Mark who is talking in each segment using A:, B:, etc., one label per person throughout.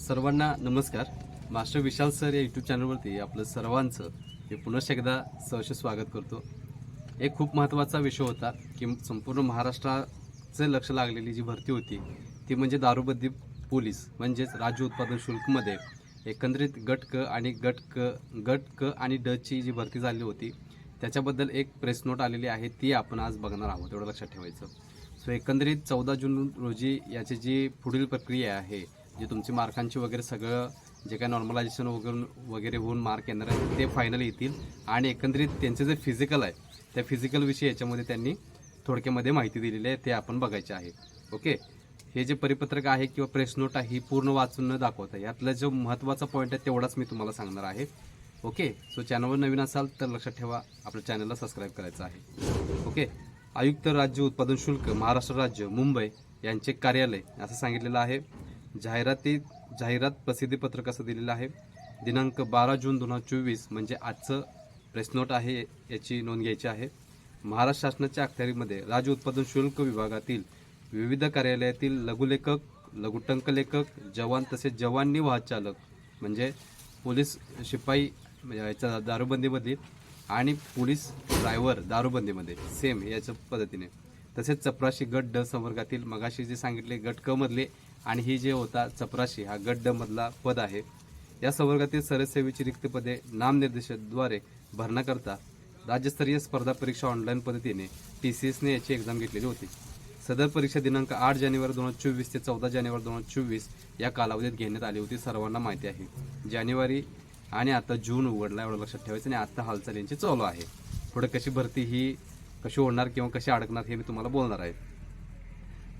A: सर्वांना नमस्कार. Master Vishal sir या यूट्यूब चॅनलवरती आपलं सर्वांचं मी पुनश्च एकदा सहर्ष स्वागत करतो. एक खूप महत्त्वाचा विषय होता की संपूर्ण महाराष्ट्राचं लक्ष लागलेली जी भरती होती ती म्हणजे दारूबंदी पोलीस म्हणजेच राज्य उत्पादन शुल्कमध्ये एकंदरीत गट क आणि गट क गट क आणि डची जी भरती झाली होती त्याच्याबद्दल एक प्रेस नोट आलेली आहे ती आपण आज बघणार आहोत एवढं लक्षात ठेवायचं. सो एकंदरीत चौदा जून रोजी याची जी पुढील प्रक्रिया आहे जे तुमची मार्कांची वगैरे सगळं जे काय नॉर्मलायझेशन वगैरे वगैरे होऊन मार्क येणार आहेत ते फायनल येतील. आणि एकंदरीत त्यांचे जे फिजिकल आहे त्या फिजिकलविषयी याच्यामध्ये त्यांनी थोडक्यामध्ये माहिती दिलेली आहे ते आपण बघायचे आहे. ओके हे जे परिपत्रक आहे किंवा प्रेस नोट आहे ही पूर्ण वाचून न दाखवता यातला जो महत्त्वाचा पॉईंट आहे तेवढाच मी तुम्हाला सांगणार आहे. ओके सो चॅनलवर नवीन असाल तर लक्षात ठेवा आपल्या चॅनलला सबस्क्राईब करायचं आहे. ओके आयुक्त राज्य उत्पादन शुल्क महाराष्ट्र राज्य मुंबई यांचे कार्यालय असं सांगितलेलं आहे. जाहिराती जाहिरात प्रसिद्धीपत्रक असं दिलेलं आहे. दिनांक बारा जून दोन हजार चोवीस म्हणजे आजचं प्रेस नोट आहे याची नोंद घ्यायची आहे. महाराष्ट्र शासनाच्या अखत्यारीमध्ये राज्य उत्पादन शुल्क विभागातील विविध कार्यालयातील लघुलेखक लघुटंक लेखक जवान तसेच जवानी वाहक चालक म्हणजे पोलीस शिपाई म्हणजे याच्या दारूबंदीमध्ये आणि पोलीस ड्रायव्हर दारूबंदीमध्ये सेम याच्या पद्धतीने. तसेच चपराशी गट ड संवर्गातील मगाशी जे सांगितले गट क मधले आणि ही जे होता चपराशी हा गड्डमधला पद आहे. या संवर्गातील सरसेवेची रिक्त पदे नामनिर्देशद्वारे भरण्याकरता राज्यस्तरीय स्पर्धा परीक्षा ऑनलाईन पद्धतीने टी सी एसने याची एक्झाम घेतलेली होती. सदर परीक्षा दिनांक आठ जानेवारी दोन हजार चोवीस ते चौदा जानेवारी दोन हजार चोवीस या कालावधीत घेण्यात आली होती. सर्वांना माहिती आहे जानेवारी आणि आता जून उघडला एवढं लक्षात ठेवायचं आणि आता हालचालींची चालू आहे. पुढे कशी भरती ही कशी होणार किंवा कशी अडकणार हे मी तुम्हाला बोलणार आहे.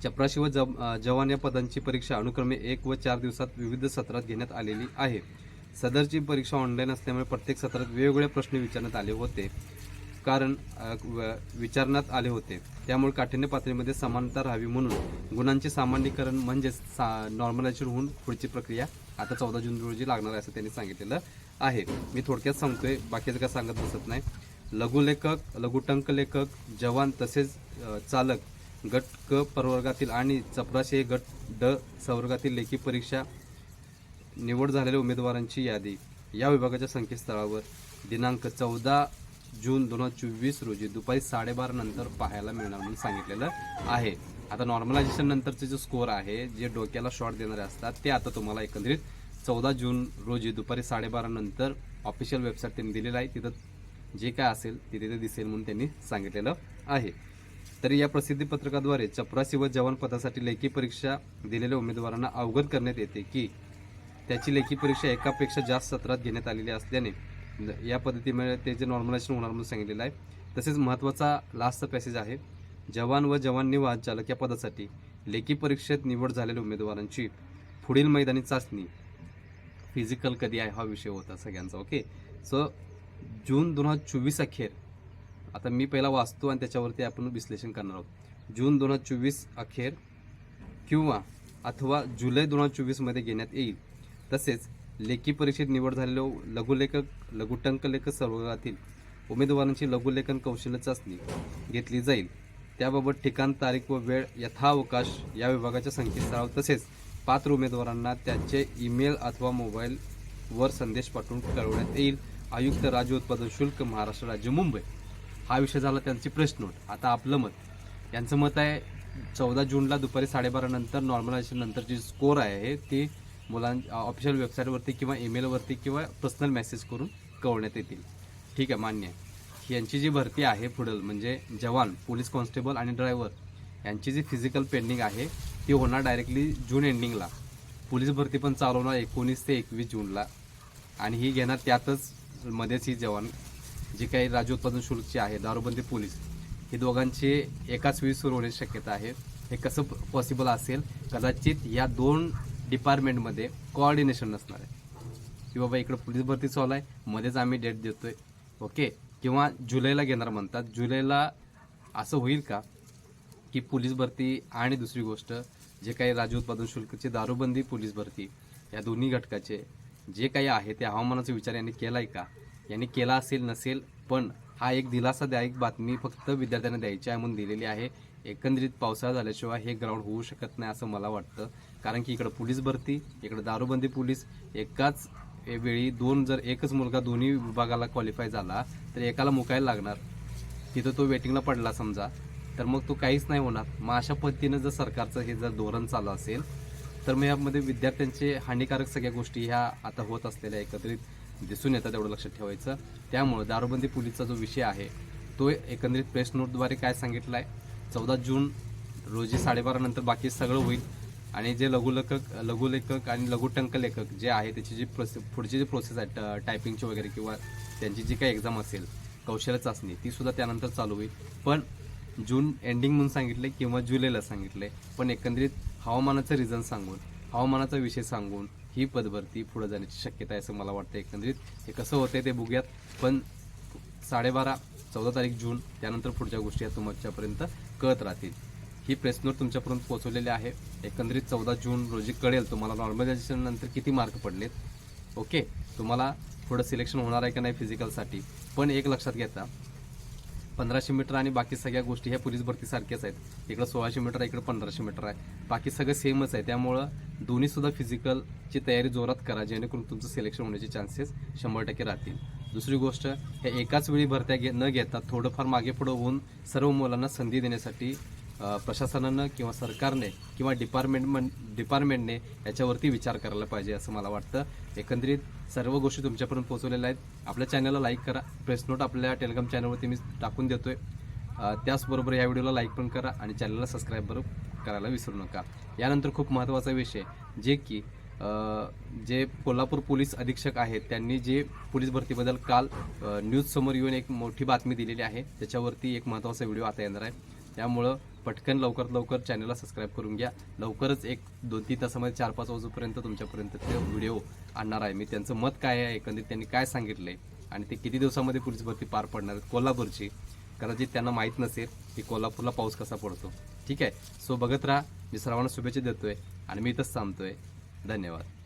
A: चपराशी व जब जवान या पदांची परीक्षा अनुक्रमे एक व चार दिवसात विविध सत्रात घेण्यात आलेली आहे. सदरची परीक्षा ऑनलाईन असल्यामुळे प्रत्येक सत्रात वेगवेगळे प्रश्न विचारण्यात आले होते. कारण व- विचारण्यात आले होते. त्यामुळे काठिण्य पातळीमध्ये समानता राहावी म्हणून गुणांचे सामान्यीकरण म्हणजेच सा नॉर्मलायझेशन होऊन पुढची प्रक्रिया आता चौदा जून रोजी लागणार आहे असं त्यांनी सांगितलेलं आहे. मी थोडक्यात सांगतोय बाकीचं काय सांगत बसत नाही. लघुलेखक लघुटंक लेखक जवान तसेच चालक गट क प्रवर्गातील आणि चपराशे गट ड संवर्गातील लेखी परीक्षा निवड झालेल्या उमेदवारांची यादी. या विभागाच्या संकेतस्थळावर दिनांक चौदा जून दोन हजार चोवीस रोजी दुपारी साडेबारा नंतर पाहायला मिळणार म्हणून सांगितलेलं आहे. आता नॉर्मलायझेशन नंतरचे जे स्कोअर आहे जे डोक्याला शॉट देणारे असतात ते आता तुम्हाला एकंदरीत चौदा जून रोजी दुपारी साडेबारा नंतर ऑफिशियल वेबसाईट त्यांनी दिलेलं आहे. तिथं जे काय असेल ते तिथे दिसेल म्हणून त्यांनी सांगितलेलं आहे. तरी या प्रसिद्धी पत्रकाद्वारे चपरासी व जवान पदासाठी लेखी परीक्षा दिलेल्या उमेदवारांना अवगत करण्यात येते की त्याची लेखी परीक्षा एकापेक्षा जास्त सत्रात घेण्यात आलेली असल्याने या पद्धतीमुळे त्याचे नॉर्मलायझेशन होणार म्हणून सांगितलेलं आहे तसेच महत्त्वाचा लास्टचा पॅसेज आहे. जवान व जवान वाहन चालक या पदासाठी लेखी परीक्षेत निवड झालेल्या उमेदवारांची पुढील मैदानी चाचणी फिजिकल कधी आहे हा विषय होता सगळ्यांचा ओके सो जून दोन हजार चोवीस अखेर आता मी पहिला वाचतो आणि त्याच्यावरती आपण विश्लेषण करणार आहोत. जून दोन हजार चोवीस अखेर किंवा अथवा जुलै दोन हजार चोवीसमध्ये घेण्यात येईल. तसेच लेखी परीक्षेत निवड झालेलो लघुलेखक लघुटंक लेखक सर्वातील उमेदवारांची लघुलेखन कौशल्य चाचणी घेतली जाईल. त्याबाबत ठिकाण तारीख व वेळ यथावकाश या विभागाच्या संकेतस्थळावर तसेच पात्र उमेदवारांना त्यांचे ईमेल अथवा मोबाईलवर संदेश पाठवून कळवण्यात येईल. आयुक्त राज्य उत्पादन शुल्क महाराष्ट्र राज्य मुंबई. हा विषय झाला त्यांची प्रेस नोट आता आपलं मत. यांचं मत आहे चौदा जूनला दुपारी साडेबारा नंतर नॉर्मलायझेशन नंतर जी स्कोर आहे ती मुलां ऑफिशियल वेबसाईटवरती किंवा ईमेलवरती किंवा पर्सनल मेसेज करून कळवण्यात येतील. ठीक आहे मान्य आहे. यांची जी भरती आहे पुढील म्हणजे जवान पोलीस कॉन्स्टेबल आणि ड्रायव्हर यांची जी फिजिकल पेंडिंग आहे ती होणार डायरेक्टली जून एंडिंगला पोलीस भरती पण चालवणार एकोणीस ते एकवीस जूनला. आणि ही घेणार त्यातच मध्येच ही जवान जे काही राज्य उत्पादन शुल्कची आहे दारूबंदी पोलीस हे दोघांची एकाच वेळी सुरू होण्याची शक्यता आहे. हे कसं पॉसिबल असेल? कदाचित या दोन डिपार्टमेंटमध्ये कोऑर्डिनेशन नसणार आहे. की बाबा इकडं पोलीस भरती चालू आहे मध्येच आम्ही डेट देतो आहे ओके किंवा जुलैला घेणार म्हणतात. जुलैला असं होईल का? की पोलीस भरती आणि दुसरी गोष्ट जे काही राज्य उत्पादन शुल्कची दारूबंदी पोलीस भरती या दोन्ही घटकाचे जे काही आहे ते हवामानाचा विचार यांनी केला आहे का? यांनी केला असेल नसेल पण हा एक दिलासादायक बातमी फक्त विद्यार्थ्यांना द्यायची आहे म्हणून दिलेली आहे. एकंदरीत पावसाळा झाल्याशिवाय हे ग्राउंड होऊ शकत नाही असं मला वाटतं. कारण की इकडं पोलीस भरती इकडं दारूबंदी पोलीस. एकाच वेळी दोन जर एकच मुलगा दोन्ही विभागाला क्वालिफाय झाला तर एकाला मुकायला लागणार. तिथं तो वेटिंगला पडला समजा. तर मग तो काहीच नाही होणार. मग अशा पद्धतीनं जर सरकारचं हे जर धोरण चालू असेल तर मग यामध्ये विद्यार्थ्यांचे हानिकारक सगळ्या गोष्टी ह्या आता होत असलेल्या एकत्रित. दिसून येतात तेवढं लक्षात ठेवायचं. त्यामुळं दारूबंदी पोलीसचा जो विषय आहे तो एकंदरीत प्रेस नोटद्वारे काय सांगितलं आहे चौदा जून रोजी साडेबारा नंतर बाकी सगळं होईल. आणि जे लघुलेखक लघुलेखक आणि लघुटंक लेखक जे आहे त्याची जी प्रोसे पुढची जी प्रोसेस आहे टायपिंगची वगैरे किंवा त्यांची जी काही एक्झाम असेल कौशल्य चाचणी ती सुद्धा त्यानंतर चालू होईल. पण जून एंडिंग म्हणून सांगितले किंवा जुलैला सांगितले पण एकंदरीत हवामानाचं रिझन सांगून हवामानाचा विषय सांगून ही पदभरती पुढे जाण्याची शक्यता आहे असं मला वाटतं एकंदरीत. हे कसं होतं ते बघूयात. पण साडेबारा चौदा तारीख जून त्यानंतर पुढच्या गोष्टी या तुमच्यापर्यंत कळत राहतील. ही प्रेस नोट तुमच्यापर्यंत पोहोचवलेली आहे. एकंदरीत चौदा जून रोजी कळेल तुम्हाला नॉर्मलायझेशन नंतर किती मार्क पडलेत. ओके तुम्हाला पुढं सिलेक्शन होणार आहे का नाही फिजिकलसाठी पण एक लक्षात घेता पंधराशे मीटर आणि बाकी सगळ्या गोष्टी ह्या पोलीस भरतीसारख्याच आहेत. इकडं सोळाशे मीटर आहे इकडं पंधराशे मीटर आहे. बाकी सगळं सेमच आहे. त्यामुळं दोन्ही सुद्धा फिजिकलची तयारी जोरात करा जेणेकरून तुमचं सिलेक्शन होण्याचे चान्सेस शंभर टक्के राहतील. दुसरी गोष्ट हे एकाच वेळी भरत्या घे न घेता थोडंफार मागे पुढं होऊन सर्व मुलांना संधी देण्यासाठी प्रशासनानं किंवा सरकारने किंवा डिपार्टमेंट डिपार्टमेंटने याच्यावरती विचार करायला पाहिजे असं मला वाटतं. एकंदरीत सर्व गोष्टी तुमच्यापर्यंत पोहोचवलेल्या आहेत. आपल्या चॅनलला लाईक करा. प्रेस नोट आपल्या टेलिग्राम चॅनलवरती मी टाकून देतोय. आहे त्याचबरोबर या व्हिडिओला लाईक पण करा आणि चॅनलला सबस्क्राईब बरोबर करायला विसरू नका. यानंतर खूप महत्त्वाचा विषय जे की जे कोल्हापूर पोलीस अधीक्षक आहेत त्यांनी जे पोलीस भरतीबद्दल काल न्यूजसमोर येऊन एक मोठी बातमी दिलेली आहे. त्याच्यावरती एक महत्त्वाचा व्हिडिओ आता येणार आहे. त्यामुळं पटकन लवकरात लवकर चॅनलला सबस्क्राईब करून घ्या. लवकरच एक दोन तीन तासामध्ये चार पाच वाजूपर्यंत तुमच्यापर्यंत ते व्हिडिओ आणणार आहे. मी त्यांचं मत काय आहे एकंदरीत त्यांनी काय सांगितलंय आणि ते किती दिवसामध्ये पुढची भरती पार पडणार आहेत कोल्हापूरची? कदाचित त्यांना माहीत नसेल की कोल्हापूरला पाऊस कसा पडतो. ठीक आहे? सो बघत राहा. मी सर्वांना शुभेच्छा देतोय आणि मी इथंच थांबतोय. धन्यवाद.